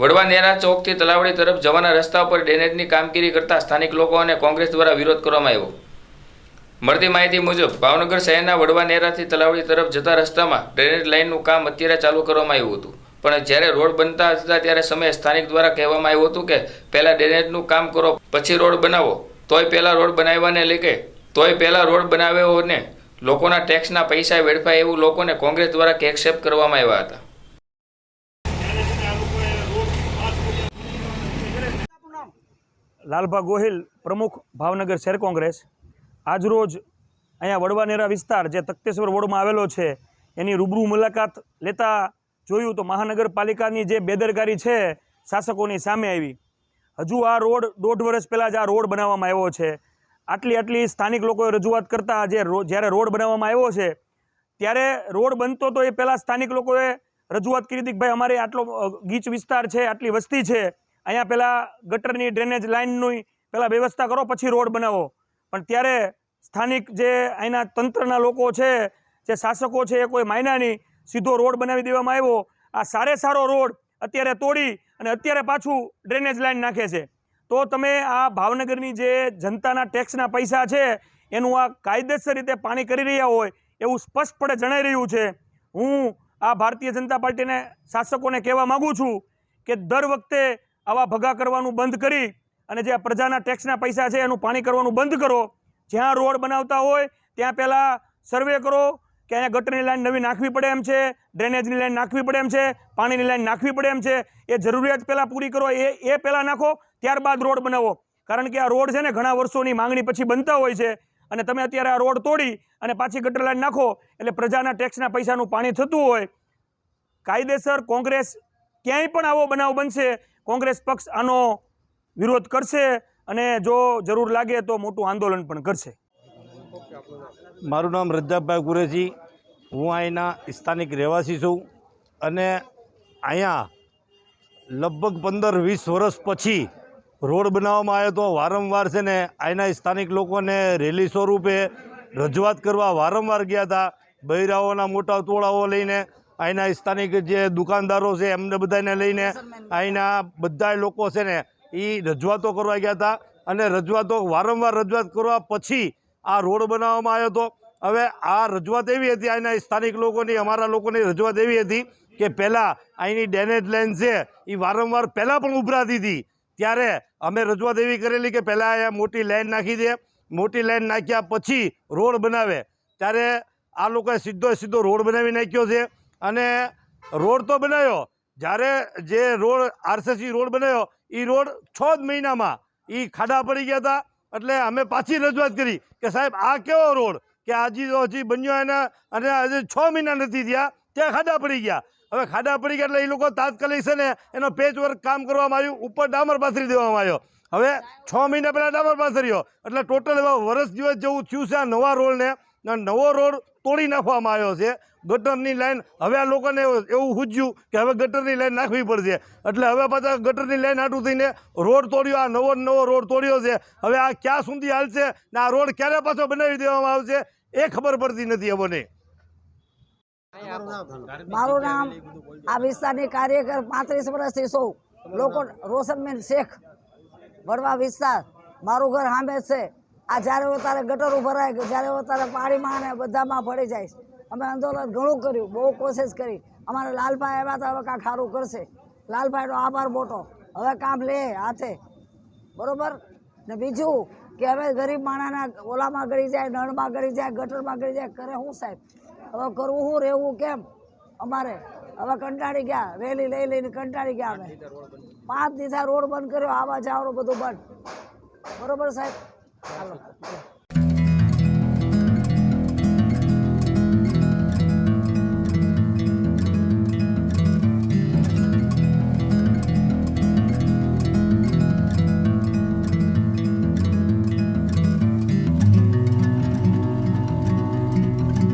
વડવા નેરા ચોકથી તલાવડી તરફ જવાના રસ્તા પર ડ્રેનેજની કામગીરી કરતા સ્થાનિક લોકો અને કોંગ્રેસ દ્વારા વિરોધ કરવામાં આવ્યો. મળતી માહિતી મુજબ, ભાવનગર શહેરના વડવા નેરાથી તલાવડી તરફ જતા રસ્તામાં ડ્રેનેજ લાઇનનું કામ અત્યારે ચાલુ કરવામાં આવ્યું હતું. પણ જ્યારે રોડ બનતા હતા ત્યારે સમયે સ્થાનિક દ્વારા કહેવામાં આવ્યું હતું કે, પહેલાં ડ્રેનેજનું કામ કરો, પછી રોડ બનાવો. તોય પહેલાં રોડ બનાવવાને લીધે, તોય પહેલાં રોડ બનાવ્યો અને લોકોના ટેક્સના પૈસા વેડફાય એવું લોકોને કોંગ્રેસ દ્વારા કેક્ષેપ કરવામાં આવ્યા હતા. લાલભા ગોહિલ પ્રમુખ ભાવનગર શહેર કોંગ્રેસ. આજરોજ અહીંયા વડવાનેરા વિસ્તાર જે તખતેશ્વર વોર્ડમાં આવેલો છે, એની રૂબરૂ મુલાકાત લેતા જોયું તો મહાનગરપાલિકાની જે બેદરકારી છે, શાસકોની સામે આવી. હજુ આ રોડ દોઢ વર્ષ પહેલાં જ આ રોડ બનાવવામાં આવ્યો છે. આટલી આટલી સ્થાનિક લોકોએ રજૂઆત કરતા જે જ્યારે રોડ બનાવવામાં આવ્યો છે, ત્યારે રોડ બનતો તો એ પહેલાં સ્થાનિક લોકોએ રજૂઆત કરી હતી કે ભાઈ અમારે આટલો ગીચ વિસ્તાર છે, આટલી વસ્તી છે. અહીંયા પહેલાં ગટરની ડ્રેનેજ લાઇનની પહેલાં વ્યવસ્થા કરો, પછી રોડ બનાવો. પણ ત્યારે સ્થાનિક જે અહીંના તંત્રના લોકો છે, જે શાસકો છે, એ કોઈ માયના નહીં સીધો રોડ બનાવી દેવામાં આવ્યો. આ સારે સારો રોડ અત્યારે તોડી અને અત્યારે પાછું ડ્રેનેજ લાઇન નાખે છે. તો તમે આ ભાવનગરની જે જનતાના ટેક્સના પૈસા છે, એનું આ કાયદેસર રીતે પાણી કરી રહ્યા હોય, એવું સ્પષ્ટપણે જણાઈ રહ્યું છે. હું આ ભારતીય જનતા પાર્ટીને, શાસકોને કહેવા માગું છું કે દર વખતે આવા ભગા કરવાનું બંધ કરી અને જે પ્રજાના ટેક્સના પૈસા છે એનું પાણી કરવાનું બંધ કરો. જ્યાં રોડ બનાવતા હોય, ત્યાં પહેલાં સર્વે કરો કે અહીંયા ગટરની લાઈન નવી નાખવી પડે એમ છે ડ્રેનેજની લાઈન નાખવી પડે એમ છે, પાણીની લાઈન નાખવી પડે એમ છે. એ જરૂરિયાત પહેલાં પૂરી કરો, એ એ પહેલાં નાખો, ત્યારબાદ રોડ બનાવો. કારણ કે આ રોડ છે ને ઘણા વર્ષોની માંગણી પછી બનતા હોય છે અને તમે અત્યારે આ રોડ તોડી અને પાછી ગટર લાઈન નાખો એટલે પ્રજાના ટેક્સના પૈસાનું પાણી થતું હોય. કાયદેસર કોંગ્રેસ ક્યાંય પણ આવો બનાવ બનશે કોંગ્રેસ પક્ષ આનો વિરોધ કરશે અને જો જરૂર લાગે તો મોટું આંદોલન પણ કરશે. મારું નામ રજાભાઈ ગુરેજી હું અહીંના સ્થાનિક રહેવાસી છું અને અહીંયા લગભગ પંદર વીસ વર્ષ પછી રોડ બનાવવામાં આવ્યો તો વારંવાર છે ને અહીંના સ્થાનિક લોકોને રેલી સ્વરૂપે રજૂઆત કરવા વારંવાર ગયા હતા. બૈરાઓના મોટા તોળાઓ લઈને અહીંના સ્થાનિક જે દુકાનદારો છે, એમને બધાને લઈને અહીંના બધા લોકો છે ને એ રજૂઆતો કરવા ગયા હતા અને રજૂઆતો વારંવાર રજૂઆત કરવા પછી આ રોડ બનાવવામાં આવ્યો હતો. હવે આ રજૂઆત એવી હતી, અહીંના સ્થાનિક લોકોની, અમારા લોકોની રજૂઆત એવી હતી કે પહેલાં અહીંની ડેનેજ લાઇન છે એ વારંવાર પહેલાં પણ ઉભરાતી હતી. ત્યારે અમે રજૂઆત એવી કરેલી કે પહેલાં અહીંયા મોટી લાઇન નાખી દે. મોટી લાઇન નાખ્યા પછી રોડ બનાવે. ત્યારે આ લોકોએ સીધો સીધો રોડ બનાવી નાખ્યો છે. અને રોડ તો બનાવ્યો જ્યારે જે રોડ આરસીસી રોડ બનાવ્યો એ રોડ છ જ મહિનામાં એ ખાડા પડી ગયા હતા એટલે અમે પાછી રજૂઆત કરી કે સાહેબ, આ કેવો રોડ? કે આજી હજી બન્યો એના અને હજી છ મહિના નથી થયા, ત્યાં ખાડા પડી ગયા. હવે ખાડા પડી ગયા એટલે એ લોકો તાત્કાલિક છે ને એનો પેચ વર્ક કામ કરવામાં આવ્યું, ઉપર ડામર પાથરી દેવામાં આવ્યો. હવે છ મહિના પહેલાં ડામર પાથર્યો. એટલે ટોટલ એવા વર્ષ દિવસ જેવું થયું છે આ નવા રોડને. નવો રોડ તોડી નાખવામાં આવ્યો છે. ગટરની લાઈન હવે આ લોકોને એવું સૂચ્યું કે હવે ગટરની લાઈન નાખવી પડશે. એટલે હવે પાછા ગટરની લાઈન આટું થઈને રોડ તોડ્યો આ નવો નવો રોડ તોડ્યો છે. હવે આ ક્યાં સુધી હાલશે ને આ રોડ ક્યારે પાછો બનાવી દેવામાં આવશે એ ખબર પડતી નથી અમને. મારું નામ આ વિસ્તારની કાર્યકર પાંત્રીસ વર્ષથી સૌ. લોકો રોશનબેન શેખ વડવા વિસ્તાર. મારું ઘર સામે છે. આ જ્યારે ત્યારે ગટરો ભરાય કે જ્યારે ત્યારે પાણીમાં અને બધામાં પડી જાય અમે આંદોલન ઘણું કર્યું, બહુ કોશિશ કરી. અમારે લાલભાઈ આવ્યા હતા, હવે કાંઈ ખારું કરશે. લાલભાઈનો આભાર મોટો. હવે કામ લે હાથે. બરોબર? ને બીજું કે હવે ગરીબ માણાના ઓલામાં ગળી જાય, નળમાં ગળી જાય, ગટરમાં ગળી જાય, કરે શું સાહેબ? હવે કરવું શું રહેવું કેમ? અમારે. હવે કંટાળી ગયા, રેલી લઈ લઈને કંટાળી ગયા અમે. પાંચ દિવસા રોડ બંધ કર્યો, આવા જવાનું બધું બંધ. બરોબર સાહેબ? ચાલો